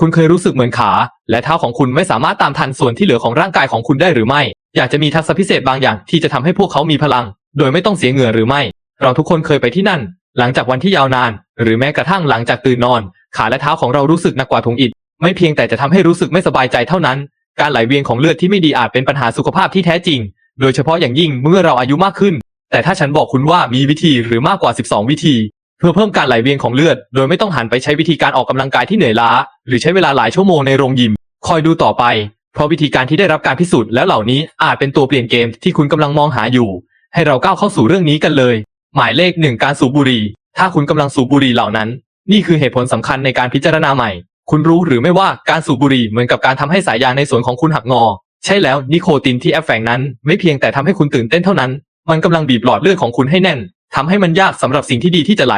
คุณเคยรู้สึกเหมือนขา และเท้าของคุณไม่สามารถตามทันส่วนที่เหลือของร่างกายของคุณได้หรือไม่ อยากจะมีทักษะพิเศษบางอย่างที่จะทำให้พวกเขามีพลัง โดยไม่ต้องเสียเหงื่อหรือไม่ เราทุกคนเคยไปที่นั่น หลังจากวันที่ยาวนาน หรือแม้กระทั่งหลังจากตื่นนอน ขาและเท้าของเรารู้สึกหนักกว่าถุงอิฐไม่เพียงแต่จะทำให้รู้สึกไม่สบายใจเท่านั้น การไหลเวียนของเลือดที่ไม่ดีอาจเป็นปัญหาสุขภาพที่แท้จริง โดยเฉพาะอย่างยิ่งเมื่อเราอายุมากขึ้น แต่ถ้าฉันบอกคุณว่ามีวิธีหรือมากกว่า 12 วิธี เพื่อเพิ่มการไหลเวียนของเลือด โดยไม่ต้องหันไปใช้วิธีการออกกำลังกายที่เหนื่อยล้า หรือใช้เวลาหลายชั่วโมงในโรงยิม คอยดูต่อไป เพราะวิธีการที่ได้รับการพิสูจน์แล้วเหล่านี้อาจเป็นตัวเปลี่ยนเกมที่คุณกำลังมองหาอยู่ ให้เราก้าวเข้าสู่เรื่องนี้กันเลย หมายเลขหนึ่งการสูบบุหรี่ ถ้าคุณกำลังสูบบุหรี่เหล่านั้น นี่คือเหตุผลสำคัญในการพิจารณาใหม่ คุณรู้หรือไม่ว่าการสูบบุหรี่เหมือนกับการทำให้สายยางในส่วนของคุณหักงอ ใช่แล้วนิโคตินที่แอบแฝงนั้น ไม่เพียงแต่ทำให้คุณตื่นเต้นเท่านั้น มันกำลังบีบหลอดเลือดของคุณให้แน่น ทำให้มันยากสำหรับสิ่งที่ดีที่จะไหล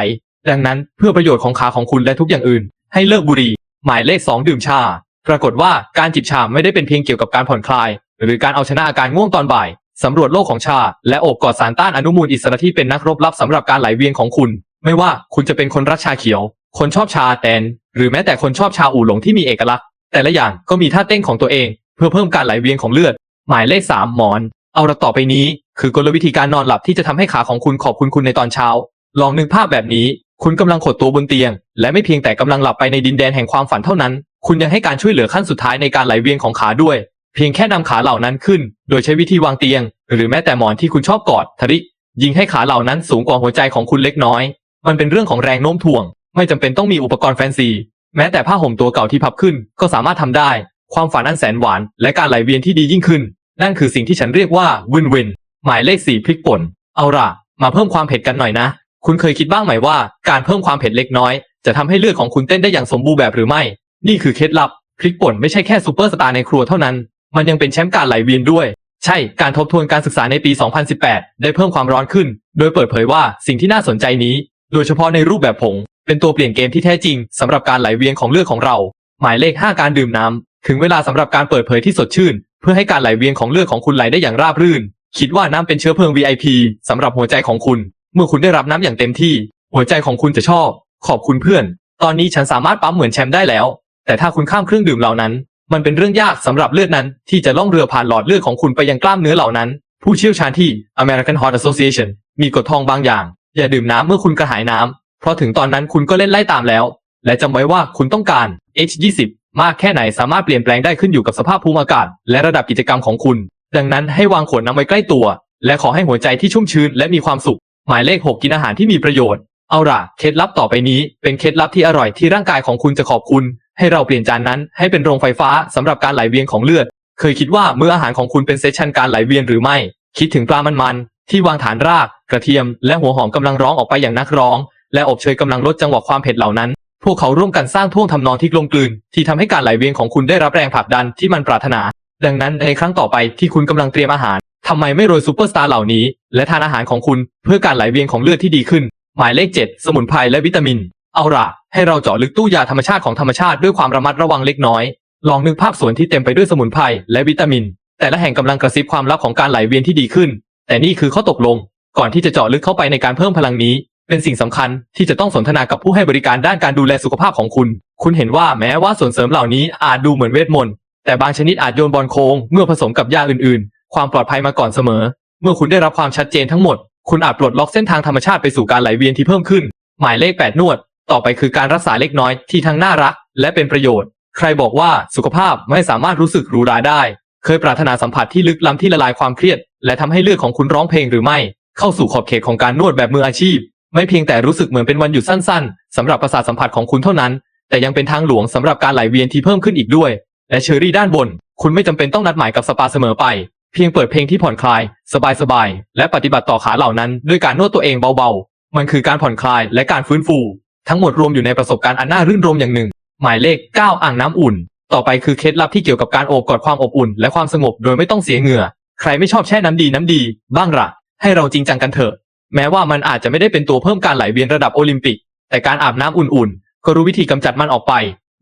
ดังนั้นเพื่อประโยชน์ของขาของคุณและทุกอย่างอื่น ให้เลิกบุหรี่ หมายเลข 2 ดื่มชา ปรากฏว่าการจิบชาไม่ได้เป็นเพียงเกี่ยวกับการผ่อนคลาย หรือการเอาชนะอาการง่วงตอนบ่ายสำรวจโลกของชา และโอบกอดสารต้านอนุมูลอิสระที่เป็นนักรบลับสำหรับการไหลเวียนของคุณ ไม่ว่าคุณจะเป็นคนรักชาเขียว คนชอบชาแตน หรือแม้แต่คนชอบชาอู่หลงที่มีเอกลักษณ์ แต่ละอย่างก็มีท่าเต้นของตัวเอง เพื่อเพิ่มการไหลเวียนของเลือด หมายเลข 3 หมอน เอาละต่อไปนี้ คือกลวิธีการนอนหลับที่จะทำให้ขาของคุณขอบคุณคุณในตอนเช้า ลองนึกภาพแบบนี้ คุณกำลังขดตัวบนเตียง และไม่เพียงแต่กำลังหลับไปในดินแดนแห่งความฝันเท่านั้น คุณยังให้การช่วยเหลือขั้นสุดท้ายในการไหลเวียนของขาด้วย เพียงแค่นำขาเหล่านั้นขึ้น โดยใช้วิธีวางเตียง หรือแม้แต่หมอนที่คุณชอบกอดทริยิงให้ขาเหล่านั้นสูงกว่าหัวใจของคุณเล็กน้อย มันเป็นเรื่องของแรงโน้มถ่วง ไม่จำเป็นต้องมีอุปกรณ์แฟนซี แม้แต่ผ้าห่มตัวเก่าที่พับขึ้น ก็สามารถทำได้ ความฝันอันแสนหวาน และการไหลเวียนที่ดียิ่งขึ้น นั่นคือสิ่งที่ฉันเรียกว่าวินวิน หมายเลขสี่พริกป่น เอาล่ะ มาเพิ่มความเผ็ดกันหน่อยนะ คุณเคยคิดบ้างไหมว่าการเพิ่มความเผ็ดเล็กน้อย จะทำให้เลือดของคุณเต้นได้อย่างสมบูรณ์แบบหรือไม่ นี่คือเคล็ดลับพริกป่นไม่ใช่แค่ซูเปอร์สตาร์ในครัวเท่านั้น มันยังเป็นแชมป์การไหลเวียนด้วย ใช่ การทบทวนการศึกษาในปี 2018 ได้เพิ่มความร้อนขึ้น โดยเปิดเผยว่าสิ่งที่น่าสนใจนี้ โดยเฉพาะในรูปแบบผง เป็นตัวเปลี่ยนเกมที่แท้จริงสำหรับการไหลเวียนของเลือดของเรา หมายเลข 5 การดื่มน้ำถึงเวลาสำหรับการเปิดเผยที่สดชื่น เพื่อให้การไหลเวียนของเลือดของคุณไหลได้อย่างราบรื่น คิดว่าน้ำเป็นเชื้อเพลิง VIP สำหรับหัวใจของคุณ เมื่อคุณได้รับน้ำอย่างเต็มที่ หัวใจของคุณจะชอบ ขอบคุณเพื่อน ตอนนี้ฉันสามารถปั๊มเหมือนแชมป์ได้แล้ว แต่ถ้าคุณข้ามเครื่องดื่มเหล่านั้น มันเป็นเรื่องยากสำหรับเลือดนั้น ที่จะล่องเรือผ่านหลอดเลือดของคุณไปยังกล้ามเนื้อเหล่านั้น ผู้เชี่ยวชาญที่ American Heart Association มีกฎทองบางอย่าง อย่าดื่มน้ำเมื่อคุณกระหายน้ำเพราะถึงตอนนั้นคุณก็เล่นไล่ตามแล้ว และจำไว้ว่าคุณต้องการ H20 มากแค่ไหนสามารถเปลี่ยนแปลงได้ขึ้นอยู่กับสภาพภูมิอากาศ และระดับกิจกรรมของคุณ ดังนั้นให้วางขวดน้ำไว้ใกล้ตัว และขอให้หัวใจที่ชุ่มชื้นและมีความสุข หมายเลข 6 กินอาหารที่มีประโยชน์ เอาล่ะ เคล็ดลับต่อไปนี้ เป็นเคล็ดลับที่อร่อยที่ร่างกายของคุณจะขอบคุณ ให้เราเปลี่ยนจานนั้นให้เป็นโรงไฟฟ้าสำหรับการไหลเวียนของเลือด เคยคิดว่ามื้ออาหารของคุณเป็นเซสชันการไหลเวียนหรือไม่ คิดถึงปลามันๆที่วางฐานราก กระเทียม และหัวหอมกำลังร้องออกไปอย่างนักร้อง และอบเชยกำลังลดจังหวะความเผ็ดเหล่านั้นพวกเขาร่วมกันสร้างท่วงทำนองที่กลมกลืน ที่ทำให้การไหลเวียนของคุณได้รับแรงผลักดันที่มันปรารถนา ดังนั้นในครั้งต่อไปที่คุณกำลังเตรียมอาหารทำไมไม่โรยซูเปอร์สตาร์เหล่านี้ และทานอาหารของคุณเพื่อการไหลเวียนของเลือดที่ดีขึ้น หมายเลข 7 สมุนไพรและวิตามิน เอาล่ะให้เราเจาะลึกตู้ยาธรรมชาติของธรรมชาติด้วยความระมัดระวังเล็กน้อย ลองนึกภาพสวนที่เต็มไปด้วยสมุนไพรและวิตามิน แต่ละแห่งกำลังกระซิบความลับของการไหลเวียนที่ดีขึ้น แต่นี่คือข้อตกลง ก่อนที่จะเจาะลึกเข้าไปในการเพิ่มพลังนี้ เป็นสิ่งสำคัญที่จะต้องสนทนากับผู้ให้บริการด้านการดูแลสุขภาพของคุณ คุณเห็นว่าแม้ว่าส่วนเสริมเหล่านี้อาจดูเหมือนเวทมนต์ แต่บางชนิดอาจโยนบอลโค้งเมื่อผสมกับยาอื่นๆ ความปลอดภัยมาก่อนเสมอ เมื่อคุณได้รับความชัดเจนทั้งหมด คุณอาจปลดล็อกเส้นทางธรรมชาติไปสู่การไหลเวียนที่เพิ่มขึ้น หมายเลข 8 นวด ต่อไปคือการรักษาเล็กน้อยที่ทั้งน่ารัก และเป็นประโยชน์ ใครบอกว่าสุขภาพไม่สามารถรู้สึกหรูหราได้ เคยปรารถนาสัมผัสที่ลึกล้ำที่ละลายความเครียด และทำให้เลือดของคุณร้องเพลงหรือไม่ เข้าสู่ขอบเขตของการนวดแบบมืออาชีพ ไม่เพียงแต่รู้สึกเหมือนเป็นวันหยุดสั้น ๆสำหรับประสาทสัมผัสของคุณเท่านั้น แต่ยังเป็นทางหลวงสำหรับการไหลเวียนที่เพิ่มขึ้นอีกด้วย และเชอรี่ด้านบน คุณไม่จำเป็นต้องนัดหมายกับสปาเสมอไป เพียงเปิดเพลงที่ผ่อนคลาย สบายๆ และปฏิบัติต่อขาเหล่านั้น ด้วยการนวดตัวเองเบาๆ มันคือการผ่อนคลายและการฟื้นฟู ทั้งหมดรวมอยู่ในประสบการณ์อันน่ารื่นรมอย่างหนึ่ง หมายเลข 9 อ่างน้ำอุ่น ต่อไปคือเคล็ดลับที่เกี่ยวกับการโอบกอดความอบอุ่น และความสงบโดยไม่ต้องเสียเหงื่อ ใครไม่ชอบแช่น้ำดีน้ำดี บ้างละให้เราจริงจังกันเถอะ แม้ว่ามันอาจจะไม่ได้เป็นตัวเพิ่มการไหลเวียนระดับโอลิมปิก แต่การอาบน้ำอุ่นๆ ก็รู้วิธีกำจัดมันออกไป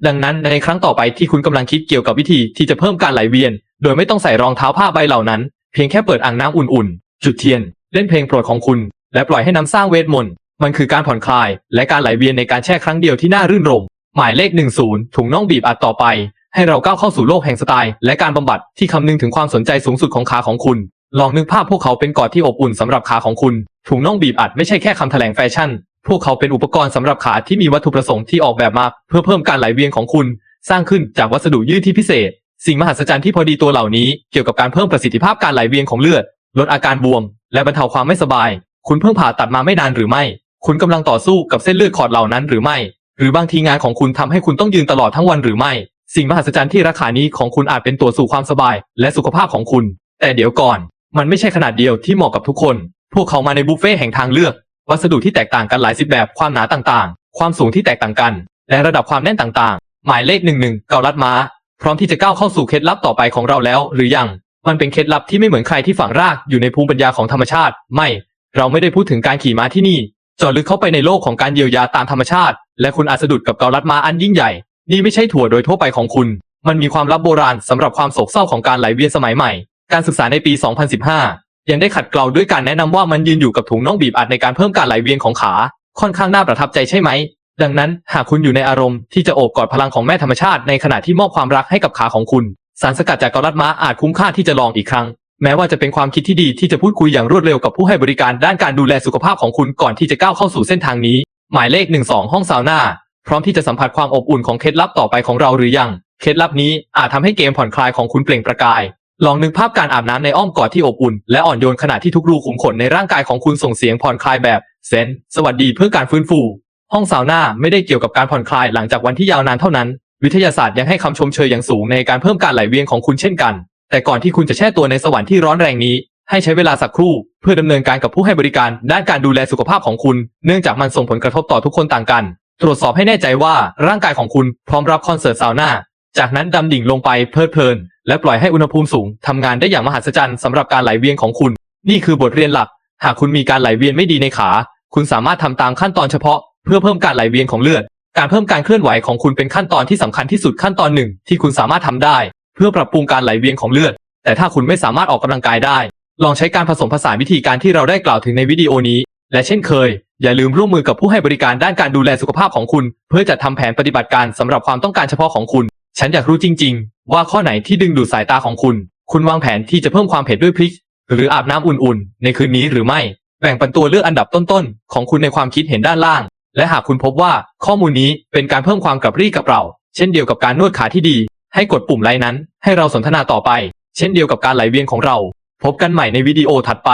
ดังนั้นในครั้งต่อไปที่คุณกำลังคิดเกี่ยวกับวิธีที่จะเพิ่มการไหลเวียน โดยไม่ต้องใส่รองเท้าผ้าใบเหล่านั้น เพียงแค่เปิดอ่างน้ำอุ่นๆ จุดเทียน เล่นเพลงโปรดของคุณ และปล่อยให้น้ำสร้างเวทมนต์ มันคือการผ่อนคลาย และการไหลเวียนในการแช่ครั้งเดียวที่น่ารื่นรม หมายเลข 10 ถุงน่องบีบอัดต่อไป ให้เราก้าวเข้าสู่โลกแห่งสไตล์ และการบำบัดที่คำนึงถึงความสนใจสูงสุดของขาของคุณ ลองนึกภาพพวกเขาเป็นกอดที่อบอุ่นสำหรับขาของคุณ ถุงน่องบีบอัดไม่ใช่แค่คำแถลงแฟชั่น พวกเขาเป็นอุปกรณ์สำหรับขาที่มีวัตถุประสงค์ที่ออกแบบมา เพื่อเพิ่มการไหลเวียนของคุณ สร้างขึ้นจากวัสดุยืดที่พิเศษ สิ่งมหัศจรรย์ที่พอดีตัวเหล่านี้เกี่ยวกับการเพิ่มประสิทธิภาพการไหลเวียนของเลือด ลดอาการบวม และบรรเทาความไม่สบาย คุณเพิ่งผ่าตัดมาไม่นานหรือไม่ คุณกำลังต่อสู้กับเส้นเลือดขอดเหล่านั้นหรือไม่ หรือบางทีงานของคุณทำให้คุณต้องยืนตลอดทั้งวันหรือไม่ สิ่งมหัศจรรย์ที่ราคานี้ของคุณอาจเป็นตัวสู่ความสบาย และสุขภาพของคุณ แต่เดี๋ยวก่อน มันไม่ใช่ขนาดเดียวที่เหมาะกับทุกคน พวกเขามาในบุฟเฟ่แห่งทางเลือก วัสดุที่แตกต่างกันหลายสิบแบบความหนาต่างๆ ความสูงที่แตกต่างกัน และระดับความแน่นต่างๆ หมายเลขหนึ่งหนึ่งเกาลัดม้า พร้อมที่จะก้าวเข้าสู่เคล็ดลับต่อไปของเราแล้ว หรือยัง มันเป็นเคล็ดลับที่ไม่เหมือนใครที่ฝังรากอยู่ในภูมิปัญญาของธรรมชาติ ไม่ เราไม่ได้พูดถึงการขี่ม้าที่นี่จาะลึกเข้าไปในโลกของการเยียวยาตามธรรมชาติ และคุณอาจสะดุดกับเกาลัดม้าอันยิ่งใหญ่ นี่ไม่ใช่ถั่วโดยทั่วไปของคุณ มันมีความลับโบราณสำหรับความโศกเศร้าของการไหลเวียนสมัยใหม่ การศึกษาในปี 2015 ยังได้ขัดเกลาด้วยการแนะนำว่ามันยืนอยู่กับถุงน่องบีบอัดในการเพิ่มการไหลเวียนของขา ค่อนข้างน่าประทับใจใช่ไหม ดังนั้นหากคุณอยู่ในอารมณ์ที่จะโอบกอดพลังของแม่ธรรมชาติในขณะที่มอบความรักให้กับขาของคุณ สารสกัดจากกาลัดม้าอาจคุ้มค่าที่จะลองอีกครั้ง แม้ว่าจะเป็นความคิดที่ดีที่จะพูดคุยอย่างรวดเร็วกับผู้ให้บริการด้านการดูแลสุขภาพของคุณก่อนที่จะก้าวเข้าสู่เส้นทางนี้ หมายเลข 12 ห้องซาวน่าพร้อมที่จะสัมผัสความอบอุ่นของเคล็ดลับต่อไปของเราหรือยัง เคล็ดลับนี้อาจทำให้เกมผ่อนคลายของคุณเปล่งประกาย ลองนึกภาพการอาบน้ำในอ้อมกอดที่อบอุ่น และอ่อนโยนขณะที่ทุกรูขุมขนในร่างกายของคุณส่งเสียงผ่อนคลายแบบเซนสวัสดีเพื่อการฟื้นฟู ห้องซาวน่าไม่ได้เกี่ยวกับการผ่อนคลายหลังจากวันที่ยาวนานเท่านั้น วิทยาศาสตร์ยังให้คำชมเชยอย่างสูงในการเพิ่มการไหลเวียนของคุณเช่นกัน แต่ก่อนที่คุณจะแช่ตัวในสวรรค์ที่ร้อนแรงนี้ ให้ใช้เวลาสักครู่ เพื่อดำเนินการกับผู้ให้บริการด้านการดูแลสุขภาพของคุณ เนื่องจากมันส่งผลกระทบต่อทุกคนต่างกัน ตรวจสอบให้แน่ใจว่าร่างกายของคุณพร้อมรับคอนเสิร์ตซาวน่าจากนั้นดำดิ่งลงไปเพลิดเพลิน และปล่อยให้อุณหภูมิสูงทำงานได้อย่างมหัศจรรย์สำหรับการไหลเวียนของคุณ นี่คือบทเรียนหลัก หากคุณมีการไหลเวียนไม่ดีในขา คุณสามารถทำตามขั้นตอนเฉพาะ เพื่อเพิ่มการไหลเวียนของเลือด การเพิ่มการเคลื่อนไหวของคุณเป็นขั้นตอนที่สำคัญที่สุดขั้นตอนหนึ่งที่คุณสามารถทำได้ เพื่อปรับปรุงการไหลเวียนของเลือด แต่ถ้าคุณไม่สามารถออกกำลังกายได้ ลองใช้การผสมผสานวิธีการที่เราได้กล่าวถึงในวิดีโอนี้ และเช่นเคย อย่าลืมร่วมมือกับผู้ให้บริการด้านการดูแลสุขภาพของคุณ เพื่อจัดทำแผนปฏิบัติการสำหรับความต้องการเฉพาะของคุณ ฉันอยากรู้จริง ๆ ว่าข้อไหนที่ดึงดูดสายตาของคุณ คุณวางแผนที่จะเพิ่มความเผ็ดด้วยพริก หรืออาบน้ำอุ่นๆ ในคืนนี้หรือไม่ แบ่งปันตัวเลือกอันดับต้นๆ ของคุณในความคิดเห็นด้านล่าง และหากคุณพบว่าข้อมูลนี้เป็นการเพิ่มความกระปรี้กระเปร่า เช่นเดียวกับการนวดขาที่ดี ให้กดปุ่มไลค์นั้น ให้เราสนทนาต่อไป เช่นเดียวกับการไหลเวียนของเรา พบกันใหม่ในวิดีโอถัดไป